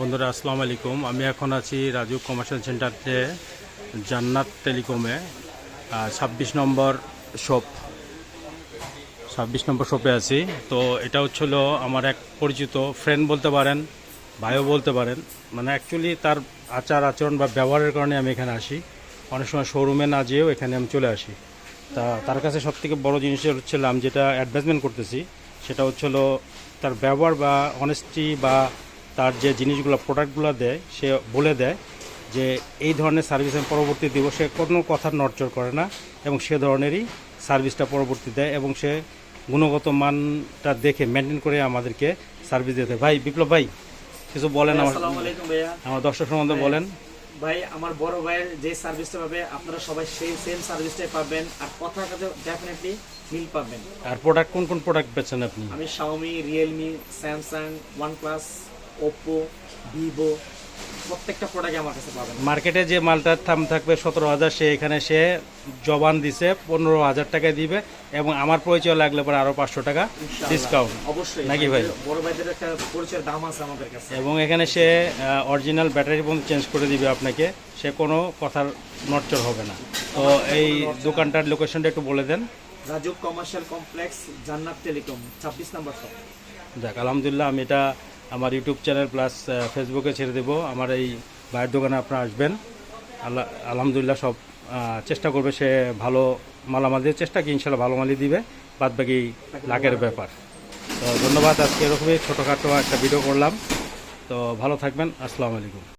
বন্ধুরা, আসসালামু আলাইকুম। আমি এখন আছি রাজু কমার্শিয়াল সেন্টারতে জান্নাত টেলিকমে। ছাব্বিশ নম্বর শপ। ছাব্বিশ নম্বর শপে আছি। তো এটা হচ্ছিল আমার এক পরিচিত ফ্রেন্ড বলতে পারেন, ভাইও বলতে পারেন। মানে অ্যাকচুয়ালি তার আচার আচরণ বা ব্যবহারের কারণে আমি এখানে আসি। অনেক সময় শোরুমে না যেয়েও এখানে আমি চলে আসি। তা তার কাছে সবথেকে বড় জিনিস হচ্ছিল আমি যেটা অ্যাডভার্টাইজমেন্ট করতেছি, সেটা হচ্ছিল তার ব্যবহার বা অনেস্টি বা তার যে জিনিসগুলো প্রোডাক্টগুলো দেয় সে বলে দেয় যে এই ধরনের সার্ভিস আমি পরবর্তী দিব সে কোনো কথা নড়চড় করে না এবং সে ধরনেরই সার্ভিসটা পরবর্তী দেয় এবং সে গুণগত মানটা দেখে মেনটেন করে আমাদেরকে সার্ভিস দিতে। ভাই বিপ্লব ভাই কিছু বলেন আমার ভাইয়া। আমার দর্শক সম্বন্ধে বলেন। ভাই আমার বড় ভাইয়ের যে সার্ভিসটা পাবে আপনারা সবাই সেই সেম সার্ভিসটাই পাবেন আর কথার কাছে ডেফিনেটলি মিল পাবেন। আর প্রোডাক্ট কোন কোন প্রোডাক্ট বেছেন আপনি? আমি Xiaomi Realme Samsung OnePlus Oppo Vivo প্রত্যেকটা প্রোডাক্ট আমার কাছে পাবেন। মার্কেটে যে মালটার দাম থাকবে সতেরো হাজার সে এখানে সে জবান দিছে পনেরো হাজার টাকা দিবে এবং আমার পরিচয় লাগলে পরে আরও পাঁচশো টাকা ডিসকাউন্ট অবশ্যই নাকি ভাই? বড় ভাইদের একটা পরিচয়ের দাম আছে আমাদের কাছে। এবং এখানে সে অরিজিনাল ব্যাটারি পর্যন্ত চেঞ্জ করে দিবে আপনাকে সে কোনো কথার নড়চড় হবে না। তো এই দোকানটার লোকেশনটা একটু বলে দেন। Rajuk commercial complex Jannat telecom ছাব্বিশ নম্বর যাক আলহামদুলিল্লাহ আমি এটা আমার ইউটিউব চ্যানেল প্লাস ফেসবুকে ছেড়ে দেব। আমার এই ভাইয়ের দোকানে আপনারা আসবেন। আল্লাহ আলহামদুলিল্লাহ সব চেষ্টা করবে সে ভালো মালামাল দিয়ে। চেষ্টা কি ইনশাল্লাহ ভালো মালই দিবে বাদ বাকি লাখের ব্যাপার। তো ধন্যবাদ। আজকে এরকমই ছোটোখাটো একটা ভিডিও করলাম। তো ভালো থাকবেন। আসসালামু আলাইকুম।